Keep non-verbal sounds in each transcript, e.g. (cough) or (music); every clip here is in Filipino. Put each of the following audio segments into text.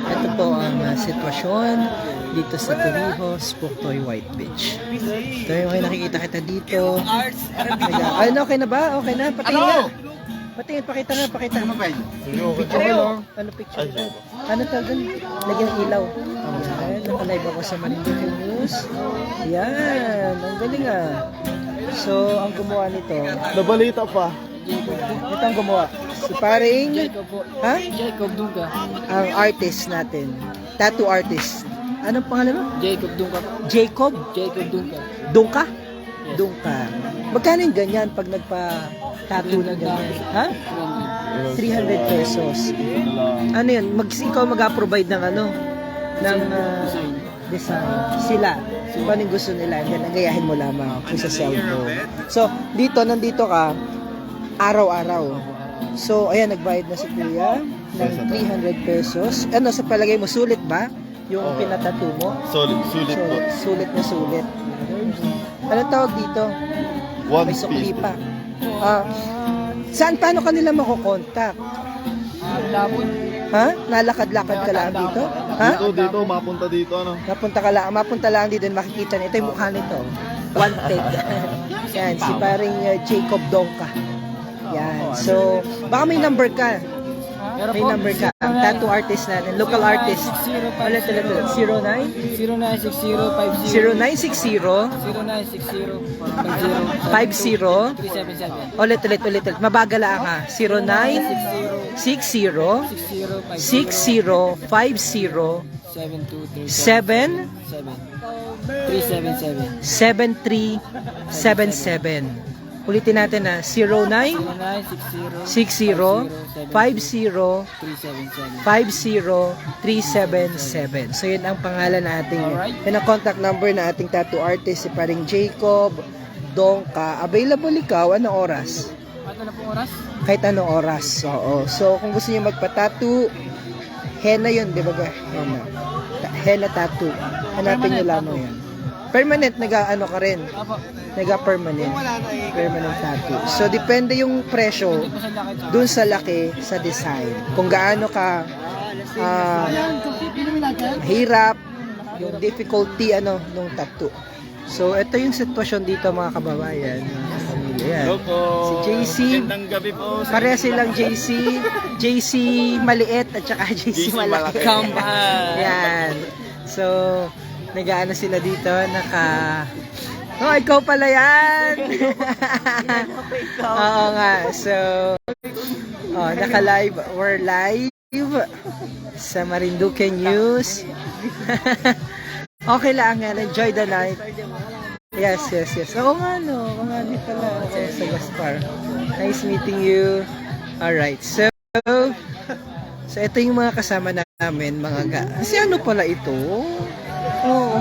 Ito po ang ah, sitwasyon dito sa Torrijos, Puktoy, White Beach. Ito yung okay nakikita kita dito. Ay, okay na ba? Okay na? Patingin na. Patingin, pakita nga, pakita. Ano ba Picture mo. Ano picture mo? Ano tawag dun? Lagyan ng ilaw. Ayan, nakalive ako sa Marinduque News. Yan, ang galing ah. So, ang gumawa nito, Nabalita pa. ito ang gumawa. Si paring, ha? Jacob Dunga. Ang artist natin. Tattoo artist. Anong pangalan mo? Jacob Dunga. Jacob Jacob Dunga. Dungka? Dungka. Magkano yung ganyan pag nagpa-tattoo na ganyan? Ha? 300 pesos. Ano yun? Mag, ikaw mag-provide ng ano? Ng ah, design. Sila. Kung ano yung gusto nila, yan, nagayahin mo lamang kung sa cellphone. So, dito, nandito ka, araw-araw. So, ayan, nagbayad na si Kuya ng 300 pesos. Ano, sa palagay mo, sulit ba? Yung Oo. pinatattoo mo? Solid, sulit po. Sulit, sulit na sulit. Ano tawag dito? One May piece sukli pa. Ah, saan, paano kanila makokontakt? Labon. Ha? Nalakad-lakad ka lang dito? Ha? Dito, dito, mapunta dito, ano? Mapunta ka lang, mapunta lang dito, makikita nito yung mukha nito. Wanted. (laughs) Yan, si paring uh, Jacob Donka. Yan. So, baka may number ka. May number ka. Ang tattoo artist natin, local artist. Ulit, ulit. 09? 0960 0960 0960 50 377 Ulit, ulit, ulit, ulit. Mabagal lang ha. 09 60 60 50 7237 7 377 7377. Ulitin natin na 09 60 50 377 50377. So yun ang pangalan na ating yun ang contact number na ating tattoo artist si paring Jacob Dongka. Available ikaw anong oras? Ano na pong oras? Kahit anong oras. Oo. So kung gusto niyo magpa-tattoo, henna yun, di ba? Henna. Ta- Henna tattoo. Hanapin niyo lamang yan. Permanent, nag-ano ka rin. Apo. Nag-permanent. Permanent tattoo. So, depende yung presyo dun sa laki sa design. Kung gaano ka ah, hirap, yung difficulty ano nung tattoo. So, ito yung sitwasyon dito mga kababayan. mga kapamilya. Yan. po. Si JC. Magandang gabi po. Pareha silang JC, JC maliit at saka JC, JC malaki. (laughs) Yan. So, nag-ano sila dito, naka... Oh, ikaw pala yan! (laughs) (laughs) Oo nga. So, oh, naka-live. We're live sa Marinduque News. (laughs) okay lang. Enjoy the night. Yes, yes, yes. Oo nga, no. Oo nga, di pala. Okay, sa Gaspar. Nice meeting you. Alright, so, so ito yung mga kasama namin, mga ga... Si ano pala ito? Oo.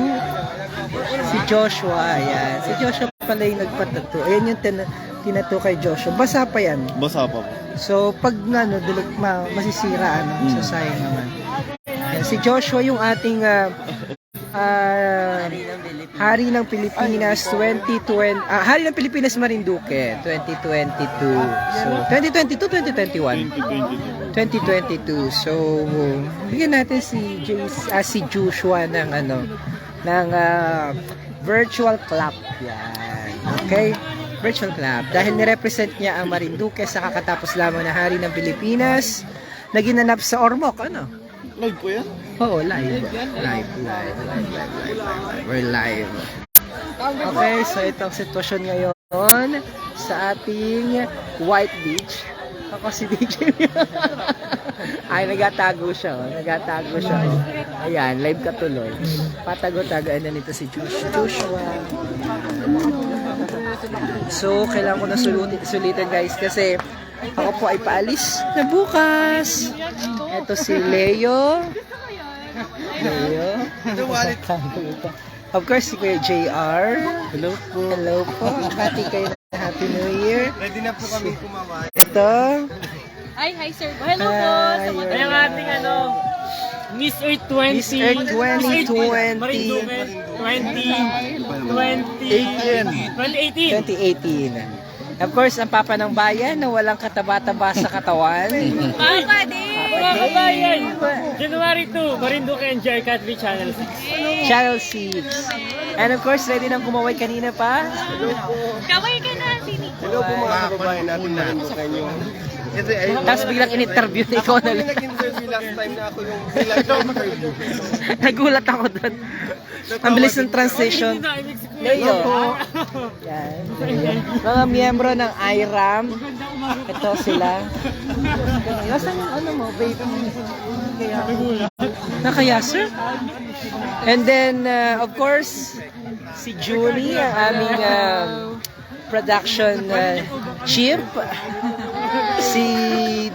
Si Joshua, yan. Si Joshua pala yung nagpatato. Ayan yung tin tinato kay Joshua. Basa pa yan. Basa pa po. So, pag ano, dilig, ma, masisira, ano, Hmm. sasayang naman. Yan, si Joshua yung ating ah, ah, Hari ng Pilipinas 2020 ah, Hari ng Pilipinas Marinduque 2022. So, 2022 2021. 2022. 2022. So, bigyan natin si James, ah, si Joshua ng ano ng ah, virtual clap. Yan. Okay? Virtual clap. Dahil nirepresent niya ang Marinduque sa kakatapos lamang na hari ng Pilipinas na ginanap sa Ormoc. Ano? Live po yan? Oo, live. Live, live, live, live, live, live, live. We're live. Okay, so itong sitwasyon ngayon sa ating White Beach. Ako si DJ. (laughs) Ay, nagatago siya. Oh. Nagatago siya. Oh. Ayan, live ka tuloy. Patago-tagaan na nito si Josh- Joshua. So, kailangan ko na sulutin, sulitin guys kasi ako po ay paalis na bukas. Ito si Leo. Leo. Of course, si Kuya JR. Hello po. Hello po. Bati kayo na Happy New Year. Ready na po kami kumama. Ito. Ay, hi sir. Hello po. Ay, ang ating ano, Miss Earth 20. Miss Earth 2020. Marinduque 20. 2018. 2018. Of course, ang Papa ng Bayan na walang kataba-taba sa katawan. Papa din! mga kabayan! January 2, Marinduque and Jericat V Channel 6. Channel 6. And of course, ready nang kumaway kanina pa. Kaway ka na, Sini. Hello po mga kababayan natin na rin kayo. Kasi ay, Tapos biglang in-interview na ikaw na lang. nag-interview last time na ako yung interview. Nagulat ako doon. Ang bilis ng transition. Leo. Yan. Mga miyembro ng IRAM. Ito sila. Nasaan yung ano mo, babe? Nakaya, sir? And then, uh, of course, si Julie, ang aming um, production uh, chief. Si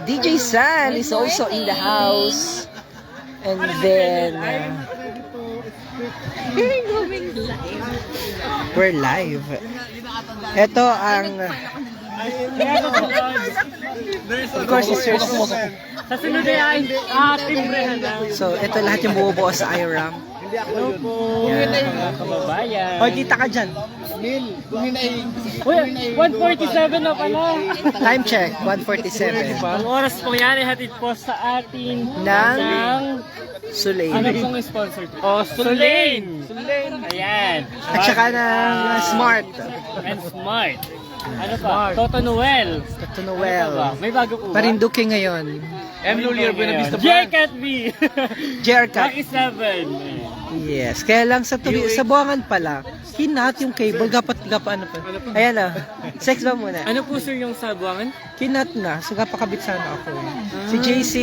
DJ San is also in the house. And then, uh, we're live. Ito ang, of course, is Sir Sa sunod ay ah, timbrehan lang. So, ito lahat yung bubuo sa IRAM. Hello po, mga kababayan. Hoy, kita ka dyan. Uy, 147 na pala. Time check, 147. Ang oras po yan ay hatid po sa atin Ng ng Sulay. ano pong sponsor to? Oh, Sulain! Sulain! Ayan. At saka ng Smart. And Smart. Ano pa? Toto Noel. Ito Ano pa ba? Noel. May bago po ba? Parinduque ngayon. M. Lulier Buenavista J-Cat B. Jerka. Lucky 7. Yes. Kaya lang sa tubi, sa buwangan pala, kinat yung cable. Gapat, gapa ano pa. Ayan ah. Sex ba muna? Ano po sir yung sabuangan? Kinat na. So gapakabit sana ako. Si JC,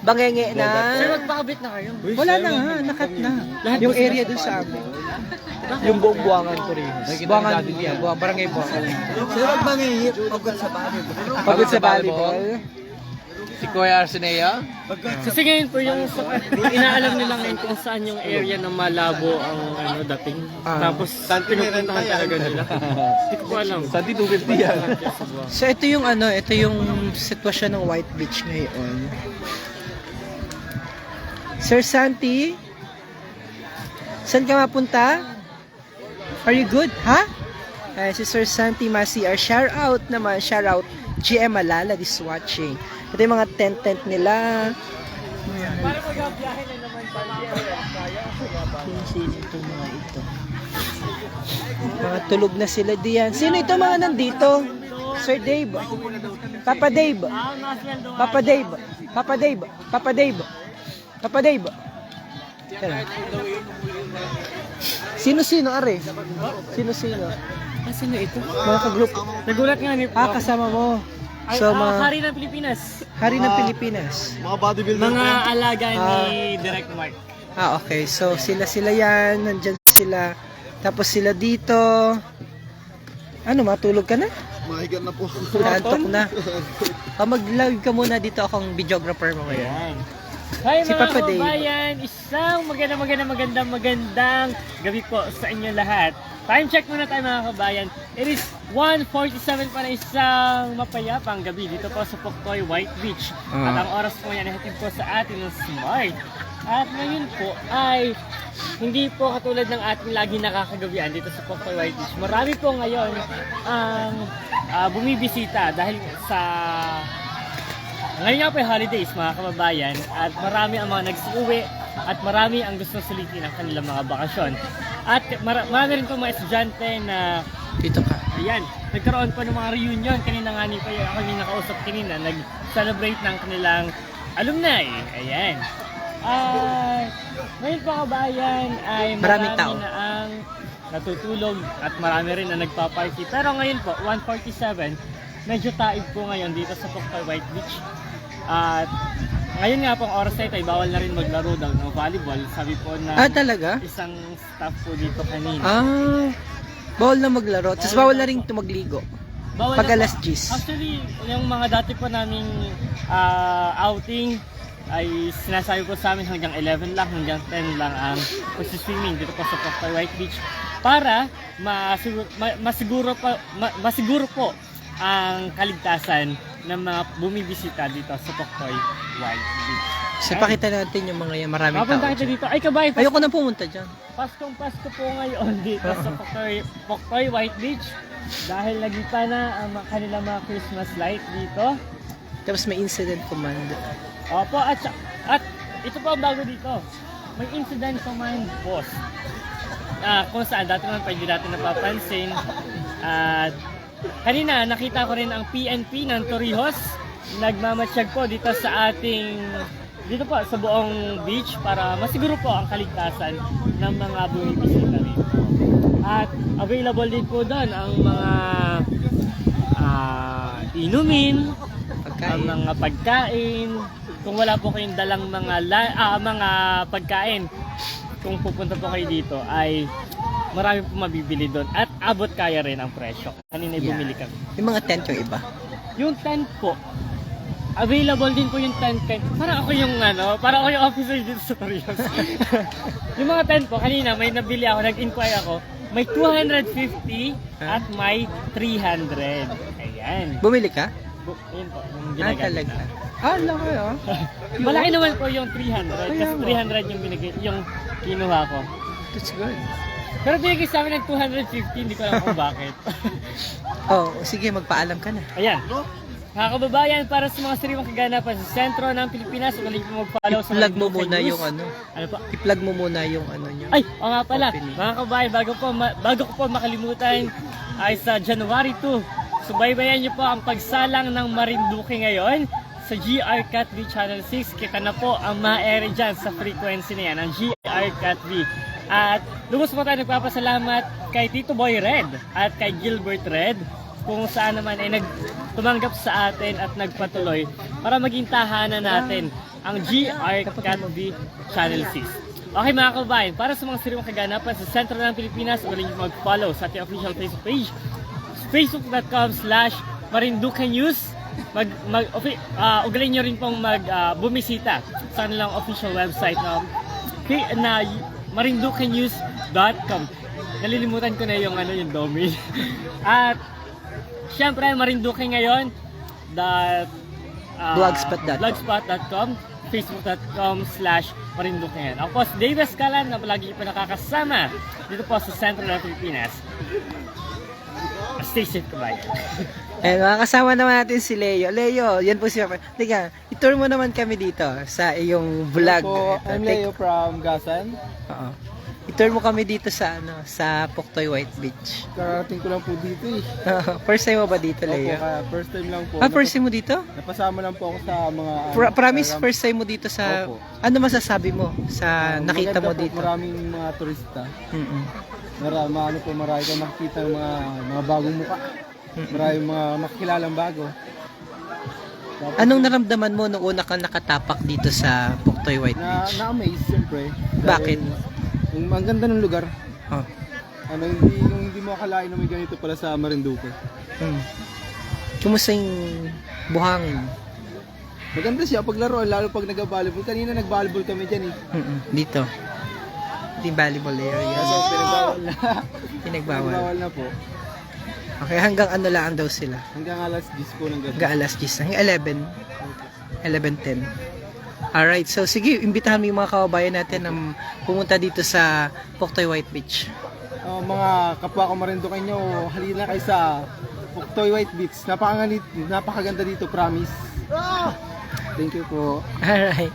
bangenge Sir, na. magpakabit na kayo. Wala na nga, nakat na. Yung area dun sa amin. Yung buong buwangan ko rin. Buwangan, yeah, buwang, barangay buwangan. Sino ang mangihip? Pagod sa bahay. Pagod sa volleyball. Si Kuya Arsenea? Kasi ngayon po yung sa- inaalam nila ngayon kung saan yung area na malabo ang ano dating. Ah. Tapos pinupuntahan talaga nila. Hindi ko po alam. Santi 250 yan. So ito yung ano, ito yung sitwasyon ng White Beach ngayon. Sir Santi, saan ka mapunta? Are you good? Ha? Eh, si Sir Santi Masi, our shout out naman, shout out GM Malala is watching. Ito yung mga tent-tent nila. Para magbiyahe na naman Sino ito mga ito? Mga tulog na sila diyan. Sino ito mga nandito? Sir Dave. Papa Dave. Papa Dave. Papa Dave. Papa Dave. Papa Dave. Sino-sino, are? Sino-sino? Ah, sino ito? Mga kagroup. Nagulat nga ni Ah, kasama mo. Ay, So, ah, mga hari ng Pilipinas. hari ng Pilipinas. Mga bodybuilder. Mga alaga ni Direct Mark. Ah, okay. So, sila-sila yan. Nandyan sila. Tapos sila dito. Ano, matulog ka na? Mahigan na po. Naantok na. (laughs) Ah, mag-live ka muna dito akong videographer mo ngayon. Ayan. Hi Si mga Papa Dave. kababayan! Isang magandang magandang magandang magandang gabi po sa inyo lahat. Time check muna tayo mga kabayan. It is 1.47 pa na isang mapayapang gabi dito po sa Poktoy White Beach. Ah. At ang oras po yan ay hatid po sa atin ng Smart. At ngayon po ay hindi po katulad ng ating lagi nakakagabian dito sa Poktoy White Beach. Marami po ngayon ang ah, bumibisita dahil sa ngayon nga po yung holidays mga kababayan at marami ang mga nagsiuwi at marami ang gusto sulitin ang kanilang mga bakasyon. At mar- marami rin po mga estudyante na Dito ka. ayan, nagkaroon po ng mga reunion. Kanina nga ni pa ako yung nakausap kanina, nag-celebrate ng kanilang alumni. Ayan. At ngayon po kabayan ay marami tao. na ang natutulog at marami rin na nagpa-party. Pero ngayon po, 147, medyo taib po ngayon dito sa Pokpay White Beach. At ngayon nga pong oras na ito ay bawal na rin maglaro daw ng volleyball. Sabi po na Ah, talaga? isang staff po dito kanina. Ah, bawal na maglaro. Tapos bawal na rin tumagligo. Bawal Pag na po. alas 10. Actually, yung mga dati po naming ah, outing ay sinasabi po sa amin hanggang 11 lang, hanggang 10 lang ang swimming dito po sa Poktoy White Beach para masiguro, ma- masiguro, pa, ma- masiguro po ang kaligtasan ng mga bumibisita dito sa Poktoy White Beach. So, pakita natin yung mga yan. Maraming Papunta tao. kita dyan. dito. Ay, kabay, Ayoko na pumunta dyan. Paskong Pasko po ngayon dito sa Poktoy, Poktoy White Beach dahil nagipa na ang mga- kanilang mga Christmas light dito. Tapos may incident command. Opo, at, sa- at ito po ang bago dito. May incident command post. Ah, kung saan dati naman pwede natin napapansin. At kanina nakita ko rin ang PNP ng Torrijos. Nagmamatsyag po dito sa ating dito po sa buong beach para masiguro po ang kaligtasan ng mga bumibisita rito. At available din po doon ang mga ah, inumin, ang Pagkain. mga pagkain. Kung wala po kayong dalang mga la- ah, mga pagkain, kung pupunta po kayo dito ay marami po mabibili doon at abot kaya rin ang presyo. Kanina Yeah. bumili kami. Yung mga tent yung iba. Yung tent po, available din po yung tent kay para ako yung ano, para ako yung officer dito (laughs) sa Torrijos. yung mga tent po, kanina may nabili ako, nag-inquire ako, may 250 at may 300. Ayan. Bumili ka? Bu- Yun po, yung Ah, talaga. na. Ah, laki oh. (laughs) Malaki naman po yung 300 Kaya kasi mo. 300 yung binigay, yung kinuha ko. That's good. Pero binigay sa amin ng 250, hindi ko alam kung bakit. (laughs) Oh, sige, magpaalam ka na. Ayan. Mga kababayan, para sa mga sariwang kaganapan sa sentro ng Pilipinas, magaling po mag-follow sa I-plug mo muna News. yung ano. Ano po? I-plug mo muna yung ano nyo. Ay, o nga pala, Opening. mga kababayan, bago, po, ma- bago ko po makalimutan, ay sa January 2, subaybayan niyo po ang pagsalang ng Marinduque ngayon sa GR Cat V Channel 6. Kita na po ang ma-air dyan sa frequency na yan, ang GR Cat V. At lubos po tayo nagpapasalamat kay Tito Boy Red at kay Gilbert Red kung saan naman ay nag tumanggap sa atin at nagpatuloy para maging tahanan natin ang GR Cat V Channel 6. Okay mga kababayan, para sa mga sariwang kaganapan sa sentro ng Pilipinas, ulit niyo mag-follow sa ating official Facebook page, facebook.com slash Marinduque News. Mag, mag, offi, ah, ugalin nyo rin pong mag ah, bumisita sa kanilang official website na, na marinduquenews.com Nalilimutan ko na yung ano yung domain. (laughs) At syempre Marinduque ngayon dot ah, Blogspot.com. blogspot.com facebook.com slash Marinduque ngayon. Ako po si Dave Escalan na palagi po nakakasama dito po sa sentro ng Pilipinas. Stay safe kabayan. (laughs) Eh, mga kasama naman natin si Leo. Leo, yan po siya. Teka, itour mo naman kami dito sa iyong vlog. Po, Ito, I'm take- Leo from Gasan. Oo. Itour mo kami dito sa ano, sa Puktoy White Beach. Karating ko lang po dito eh. First time mo ba dito, Opo, Leo? kaya first time lang po. Ah, first time mo dito? Napasama lang po ako sa mga... ano, Pro- promise, program. first time mo dito sa... Opo. Ano masasabi mo sa Ah, nakita maganda mo po, dito? Maraming mga turista. Mm-mm. Marami, ano po, marami kang makikita ng mga, mga bagong muka. Maraming mga makikilalang bago. Tapos, Anong naramdaman mo nung una kang nakatapak dito sa Puktoy White na, Beach? na-amaze, siyempre. Bakit? Yung, ang ganda ng lugar. Oh. Ano, hindi, yung hindi mo akalain na may ganito pala sa Marinduque. Mm. Kumusta yung buhangin? Maganda siya paglaro, lalo pag nag-volleyball. Kanina nag-volleyball kami dyan eh. Mm-mm. Dito. Yung volleyball area. Kaso pinagbawal na. Pinagbawal. Pinagbawal na po. Okay, hanggang ano lang daw sila. Hanggang alas 10 po ng gabi. Hanggang alas 10. Hanggang 11. 11.10. Alright, so sige, imbitahan mo yung mga kababayan natin na pumunta dito sa Puktoy White Beach. Uh, mga kapwa ko Marinduque nyo, halina kayo sa Puktoy White Beach. Napakaganda, napakaganda dito, promise. Thank you po. Alright.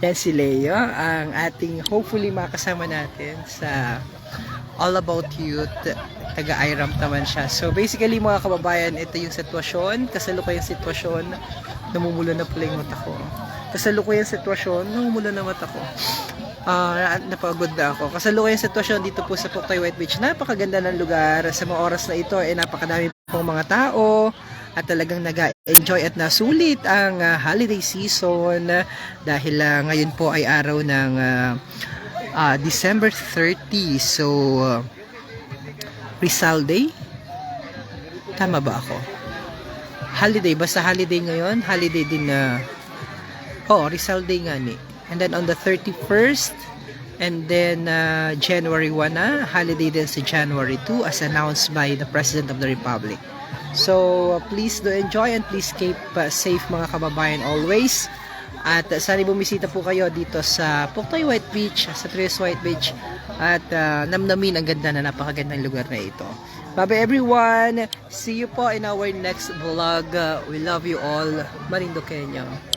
Yan si Leo, ang ating hopefully makasama natin sa All About Youth. Taga-IRAM naman siya. So basically mga kababayan, ito yung sitwasyon. Kasalukuyang sitwasyon. Namumulo na pala yung mata ko. Kasalukuyang sitwasyon, namumulo na mata ko. Ah, napagod na ako. Kasalukuyang sitwasyon dito po sa Puktoy White Beach. Napakaganda ng lugar. Sa mga oras na ito, eh, napakadami pong mga tao at talagang nag-enjoy at nasulit ang ah, holiday season ah, dahil ah, ngayon po ay araw ng ah, ah, December 30 so ah, Rizal Day? Tama ba ako? Holiday basta holiday ngayon holiday din na oh Rizal Day nga ni. And then on the 31st and then ah, January 1 na holiday din sa January 2 as announced by the President of the Republic. So, uh, please do enjoy and please keep uh, safe mga kababayan always. At uh, sana bumisita po kayo dito sa Puktoy White Beach, sa Tres White Beach. At uh, namnamin ang ganda na napakagandang lugar na ito. Bye everyone! See you po in our next vlog. Uh, we love you all. Marinduqueño.